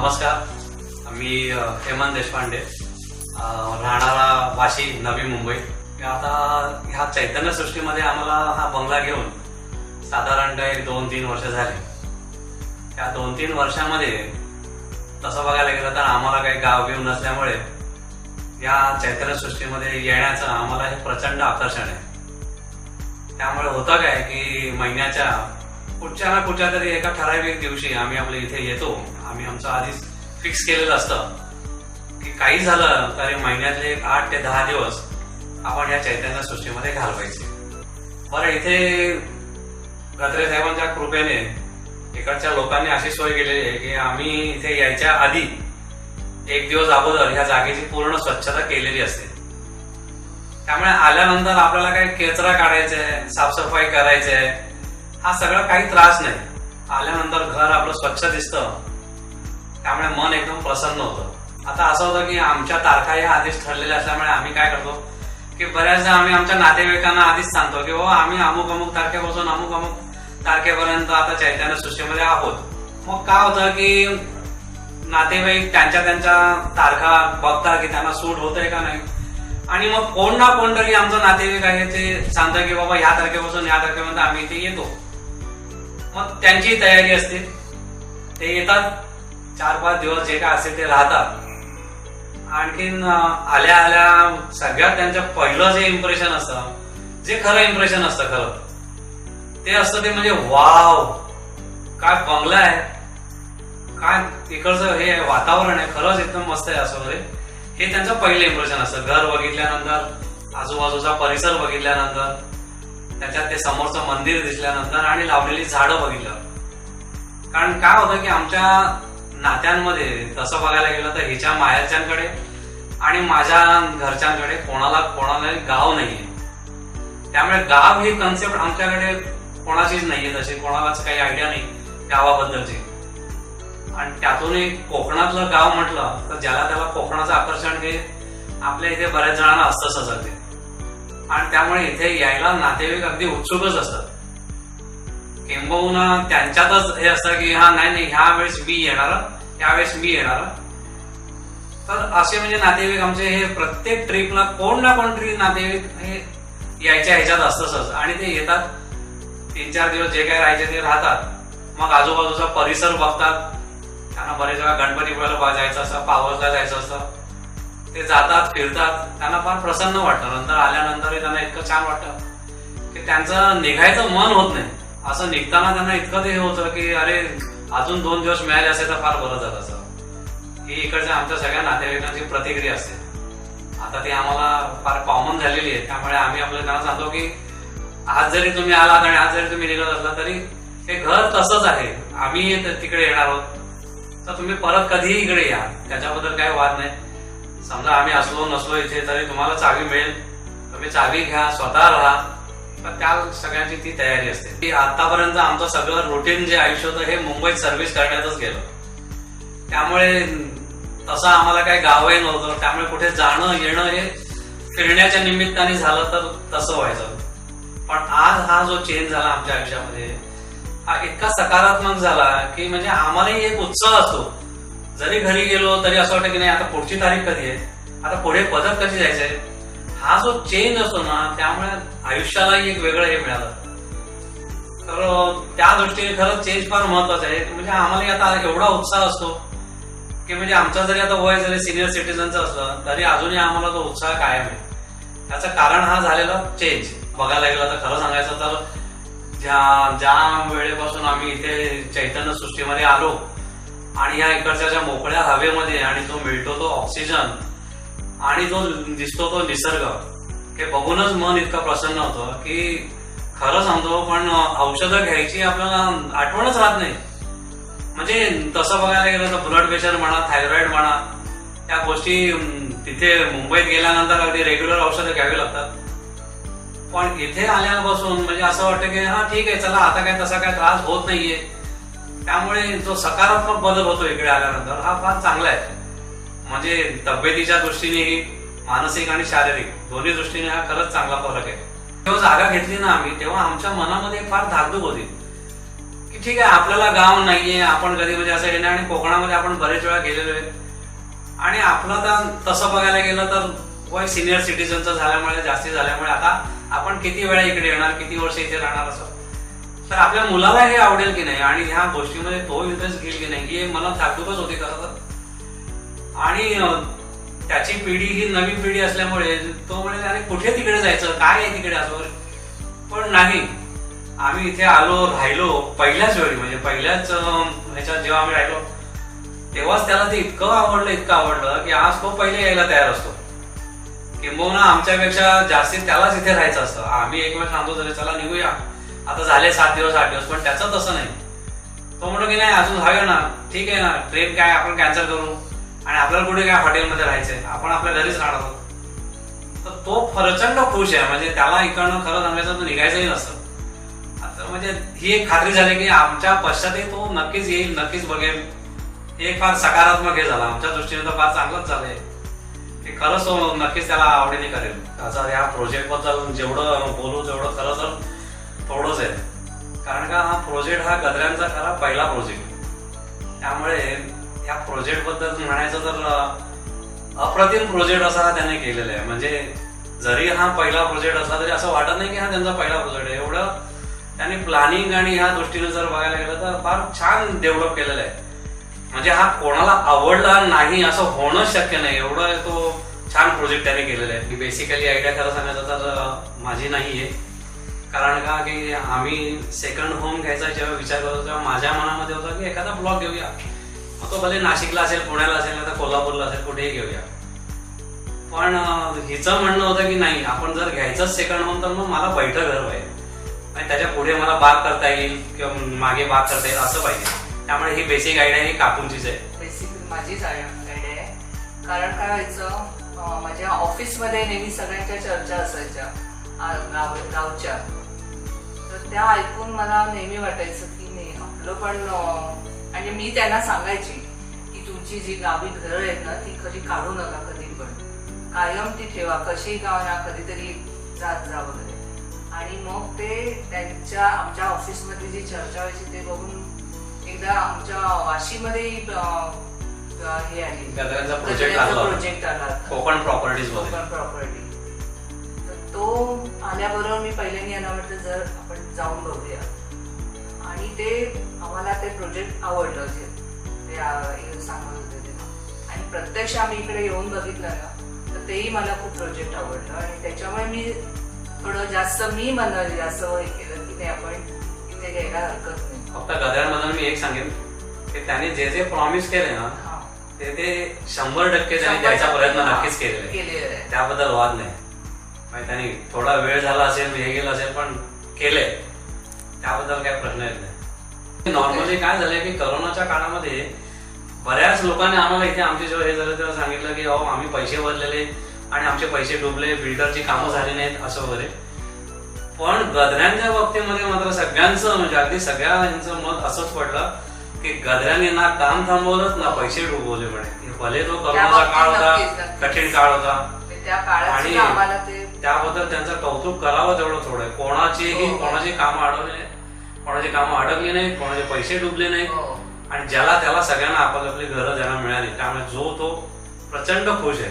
नमस्कार. मी हेमंत देशपांडे. राहणारा वाशी नवी मुंबई. आता ह्या चैतन्य सृष्टीमध्ये आम्हाला हा बंगला घेऊन साधारणतः एक दोन तीन वर्ष झाली. त्या दोन तीन वर्षामध्ये तसं बघायला गेलं तर आम्हाला काही गाव बिव नसल्यामुळे या चैतन्य सृष्टीमध्ये येण्याचं आम्हाला हे प्रचंड आकर्षण आहे. त्यामुळे होतं काय की महिन्याच्या कुठच्या ना कुठच्या तरी एका ठराविक दिवशी आम्ही आपल्या इथे येतो. आम्ही आमचं आधीच फिक्स केलेलं असतं. की काही झालं तरी महिन्यातले एक आठ ते दहा दिवस आपण या चैतन्य सृष्टीमध्ये घालवायचे. बरं इथे गत्रे साहेबांच्या कृपेने इकडच्या लोकांनी अशी सोय केलेली आहे की आम्ही इथे यायच्या आधी एक दिवस अगोदर ह्या जागेची पूर्ण स्वच्छता केलेली असते. त्यामुळे आल्यानंतर आपल्याला काही केचरा आहे साफसफाई करायची आहे हा सगळा काही त्रास नाही. आल्यानंतर घर आपलं स्वच्छ दिसतं. त्यामुळे मन एकदम प्रसन्न होतं. आता असं होतं की आमच्या तारखा या आधीच ठरलेल्या असल्यामुळे आम्ही काय करतो? की बऱ्याचदा आम्ही आमच्या नातेवाईकांना आधीच सांगतो की बाबा आम्ही अमुक अमुक तारखेपासून अमुक अमुक तारखेपर्यंत आता चैतन्य सृष्टीमध्ये आहोत. मग काय होतं की नातेवाईक त्यांच्या त्यांच्या तारखा बघता की त्यांना सूट होतंय का नाही? आणि मग कोण ना कोण तरी आमचं नातेवाईक आहे ते सांगतं की बाबा ह्या तारखेपासून या तारखेपर्यंत आम्ही इथे येतो. मग त्यांची तयारी असते. ते येतात. चार पाच दिवस जे काय असेल ते राहतात. आणखीन आल्या आल्या सगळ्यात त्यांचं पहिलं जे इम्प्रेशन असतं जे खरं इम्प्रेशन असतं खरं ते असतं ते म्हणजे वाव! काय बंगला आहे. काय तिकडचं हे वातावरण आहे. खरंच एकदम मस्त आहे असं वगैरे. हे त्यांचं पहिलं इम्प्रेशन असतं. घर बघितल्यानंतर आजूबाजूचा परिसर बघितल्यानंतर त्याच्यात ते समोरचं मंदिर दिसल्यानंतर आणि लावलेली झाडं बघितलं. कारण काय होतं की आमच्या नात्यांमध्ये तसं बघायला गेलं तर हिच्या माहेरच्यांकडे आणि माझ्या घरच्यांकडे कोणाला कोणाला गाव नाहीये. त्यामुळे गाव ही कन्सेप्ट आमच्याकडे कोणाचीच नाहीये तशी कोणालाच काही आयडिया नाही गावाबद्दलची. आणि त्यातून एक कोकणातलं गाव म्हटलं तर ज्याला त्याला कोकणाचं आकर्षण हे आपल्या इथे बऱ्याच जणांना असतंच असते आणि त्यामुळे इथे यायला नातेवाईक अगदी उत्सुकच असतात. किंबहुना त्यांच्यातच हे असतं की हा नाही नाही ह्या वेळेस मी येणार त्यावेळेस मी येणार. तर असे म्हणजे नातेवाईक आमचे हे प्रत्येक ट्रिपला कोण ना कोणतरी नातेवाईक हे यायच्या ह्याच्यात असतच आणि ते येतात तीन चार दिवस जे काही राहायचे ते राहतात. मग आजूबाजूचा परिसर बघतात. त्यांना बरेच वेळा गणपतीपुळ्याला जायचं असतं पावसला जायचं असतं. ते जातात फिरतात त्यांना फार प्रसन्न वाटतं. नंतर आल्यानंतरही त्यांना इतकं छान वाटतं की त्यांचं निघायचं मन होत नाही. असं निघताना त्यांना इतकं ते हे होतं की अरे अजून दोन दिवस मिळाले असे तर फार बरं झालं असं. ही इकडच्या आमच्या सगळ्या नातेवाईकांची प्रतिक्रिया असते. आता ती आम्हाला फार कॉमन झालेली आहे. त्यामुळे आम्ही आपल्या त्यांना सांगतो की आज जरी तुम्ही आलात आणि आज जरी तुम्ही निघत असला तरी हे घर तसंच आहे. आम्ही तिकडे येणार आहोत. तर तुम्ही परत कधीही इकडे या. त्याच्याबद्दल काही वाद नाही. समजा आम्ही असलो नसलो इथे तरी तुम्हाला चावी मिळेल. तुम्ही चावी घ्या स्वतः राहा. तर त्या सगळ्यांची ती तयारी असते. की आतापर्यंत आमचं सगळं रुटीन जे आयुष्य होतं हे मुंबईत सर्व्हिस करण्यातच गेलं. त्यामुळे तसं आम्हाला काही गावही नव्हतं. त्यामुळे कुठे जाणं येणं हे फिरण्याच्या निमित्ताने झालं तर तसं व्हायचं. पण आज हा जो चेंज झाला आमच्या आयुष्यामध्ये हा इतका सकारात्मक झाला की म्हणजे आम्हालाही एक उत्साह असतो. जरी घरी गेलो तरी असं वाटतं की नाही आता पुढची तारीख कधी आहे? आता पुढे पदक कधी जायचंय हा जो चेंज असतो ना त्यामुळे आयुष्यालाही एक वेगळं हे मिळालं. तर त्या दृष्टीने खरंच चेंज फार महत्वाचं आहे. म्हणजे आम्हाला आता एवढा उत्साह असतो की म्हणजे आमचा जरी आता वय जरी सिनियर सिटीजनचं असलं तरी अजूनही आम्हाला तो उत्साह कायम आहे. त्याचं कारण हा झालेला चेंज बघायला गेलं तर खरं सांगायचं तर ज्या ज्या वेळेपासून आम्ही इथे चैतन्य सृष्टीमध्ये आलो आणि या इकडच्या ज्या मोकळ्या हवेमध्ये आणि जो मिळतो तो ऑक्सिजन आणि जो दिसतो तो निसर्ग हे बघूनच मन इतकं प्रसन्न होतं की खरं सांगतो पण औषधं घ्यायची आपल्याला आठवणच राहत नाही. म्हणजे तसं बघायला गेलं तर ब्लड प्रेशर म्हणा थायरॉइड म्हणा त्या गोष्टी तिथे मुंबईत गेल्यानंतर अगदी रेग्युलर औषधं घ्यावी लागतात. पण इथे आल्यापासून म्हणजे असं वाटतं की हा ठीक आहे चला आता काय तसा काय त्रास होत नाहीये. त्यामुळे जो सकारात्मक बदल होतो इकडे आल्यानंतर. हा फार चांगला आहे. म्हणजे तब्येतीच्या दृष्टीनेही मानसिक आणि शारीरिक दोन्ही दृष्टीने हा खरंच चांगला फरक आहे. जेव्हा जागा घेतली ना आम्ही तेव्हा आमच्या मनामध्ये फार धाकधूक होती. की ठीक आहे आपल्याला गाव नाहीये आपण कधी म्हणजे असं येणार आणि कोकणामध्ये आपण बरेच वेळा गेलेलो आहे. आणि आपलं तर तसं बघायला गेलं तर वय सिनियर सिटीजनचं झाल्यामुळे जास्ती झाल्यामुळे आता आपण किती वेळा इकडे येणार किती वर्ष इथे राहणार असं. तर आपल्या मुलाला हे आवडेल की नाही? आणि ह्या गोष्टीमध्ये तो इंटरेस्ट घेईल की नाही? हे मला धाकधूकच होते खरं तर. आणि त्याची पिढी ही नवी पिढी असल्यामुळे तो म्हणे अरे कुठे तिकडे जायचं? काय आहे तिकडे असं पण नाही. आम्ही इथे आलो राहिलो पहिल्याच वेळी. म्हणजे पहिल्याच ह्याच्यात जेव्हा आम्ही राहिलो तेव्हाच त्याला ते इतकं आवडलं इतकं आवडलं की आज तो पहिले यायला तयार असतो. किंबहुना आमच्यापेक्षा जास्ती त्यालाच इथे राहायचं असतं. आम्ही एक वेळ सांगतो तरी चला निघूया. आता झाले सात दिवस आठ दिवस पण त्याचं तसं नाही. तो म्हणतो की नाही अजून हवे ना. ठीक आहे ना. ट्रेन काय आपण कॅन्सल करू? आणि आपल्याला कुठे काय हॉटेलमध्ये राहायचंय? आपण आपल्या घरीच राहणार आहोत. तर तो प्रचंड खुश आहे. म्हणजे त्याला इकडनं खरं सांगायचं तर निघायचंही नसतं. आता म्हणजे ही एक खात्री झाली की आमच्या पश्चातही तो नक्कीच येईल नक्कीच बघेल. हे एक फार सकारात्मक हे झालं. आमच्या दृष्टीने तर फार चांगलंच झालंय की खरंच तो नक्कीच त्याला आवडीने करेल. त्याचा या प्रोजेक्टबद्दल जेवढं बोलू तेवढं खरं तर थोडंच आहे. कारण का हा प्रोजेक्ट हा गदऱ्यांचा खरा पहिला प्रोजेक्ट त्यामुळे या प्रोजेक्टबद्दल म्हणायचं तर अप्रतिम प्रोजेक्ट असा हा त्याने केलेला आहे. म्हणजे जरी हा पहिला प्रोजेक्ट असला तरी असं वाटत नाही की हा त्यांचा पहिला प्रोजेक्ट आहे. एवढं त्याने प्लॅनिंग आणि ह्या दृष्टीने जर बघायला गेलं तर फार छान डेव्हलप केलेलं आहे. म्हणजे हा कोणाला आवडला नाही असं होणं शक्य नाही. एवढं तो छान प्रोजेक्ट त्याने केलेला आहे. बेसिकली आयडिया खरं सांगायचं तर माझी नाही आहे कारण का की आम्ही सेकंड होम घ्यायचा जेव्हा विचार करतो तेव्हा माझ्या मनामध्ये होता की एखादा ब्लॉक घेऊया. मग तो भले नाशिकला असेल पुण्याला असेल आता तर कोल्हापूरला असेल कुठेही घेऊया. पण हिचं म्हणणं होतं की नाही आपण जर घ्यायचंच सेकंड होम तर मग मला बैठं घर पाहिजे. आणि त्याच्या पुढे मला बाग करता येईल किंवा मागे बाग करता येईल असं पाहिजे. त्यामुळे ही बेसिक आयडिया ही काकूंचीच आहे. बेसिक माझीच आयडिया आहे. कारण काय व्हायचं माझ्या ऑफिसमध्ये नेहमी सगळ्यांच्या चर्चा असायच्या. गाव गावच्या. त्या ऐकून मला नेहमी वाटायचं की नाही आपलं पण आणि मी त्यांना सांगायची की तुमची जी गावी घरं आहेत ना ती कधी काढू नका कधी पण. कायम ती ठेवा कशी का ना कधीतरी जात जा वगैरे. आणि मग ते त्यांच्या आमच्या ऑफिसमध्ये जी चर्चा व्हायची ते बघून एकदा आमच्या वाशीमध्ये हे आली. प्रोजेक्ट आला होता. कोकण प्रॉपर्टीजमध्ये. कोकण प्रॉपर्टी तर तो आल्याबरोबर मी पहिल्यांदा यांना म्हटलं जर जाऊन बघूया. आणि ते आम्हाला ते प्रोजेक्ट आवडलं जे ते सांगत होते ते आणि प्रत्यक्ष आम्ही इकडे येऊन बघितलं ना तर तेही मला खूप प्रोजेक्ट आवडलं. आणि त्याच्यामुळे मी थोडं जास्त मी मला जास्त हे केलं की नाही आपण इथे घ्यायला हरकत नाही. फक्त गद्यांबद्दल मी एक सांगेन की त्याने जे जे प्रॉमिस केले ना. ते ते शंभर टक्के त्याने टक्के, प्रयत्न नक्कीच केलेला. आहे केलेलं. आहे त्याबद्दल वाद नाही. म्हणजे त्यांनी थोडा वेळ झाला असेल हे गेलं असेल पण केले त्याबद्दल काही प्रश्न येत नाही. नॉर्मली काय झालंय की करोनाच्या काळामध्ये बऱ्याच लोकांनी आम्हाला इथे आमचे जेव्हा हे झालं तेव्हा सांगितलं की अहो आम्ही पैसे भरलेले आणि आमचे पैसे डुबले बिल्डरची कामं झाली नाहीत असं वगैरे. पण गदऱ्यांच्या बाबतीमध्ये मात्र सगळ्यांचं म्हणजे अगदी सगळ्यांचं मत असंच पडलं की गदऱ्यांनी ना काम थांबवलंच ना पैसे डुबवले म्हणे. भले तो करोनाचा काळ होता. कठीण काळ होता. म्हणजे आणि- त्याबद्दल त्यांचं कौतुक करावं तेवढं थोडं. कोणाचीही हो. कोणाची कामं अडवली कोणाची कामं अडकली नाहीत कोणाचे पैसे डुबले नाहीत हो. आणि ज्याला त्याला सगळ्यांना आपापली घरं ज्यांना मिळाली त्यामुळे जो तो प्रचंड खुश आहे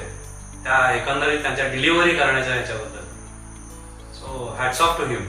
त्या एकंदरीत त्यांच्या डिलिव्हरी करण्याच्या ह्याच्याबद्दल so hats off to him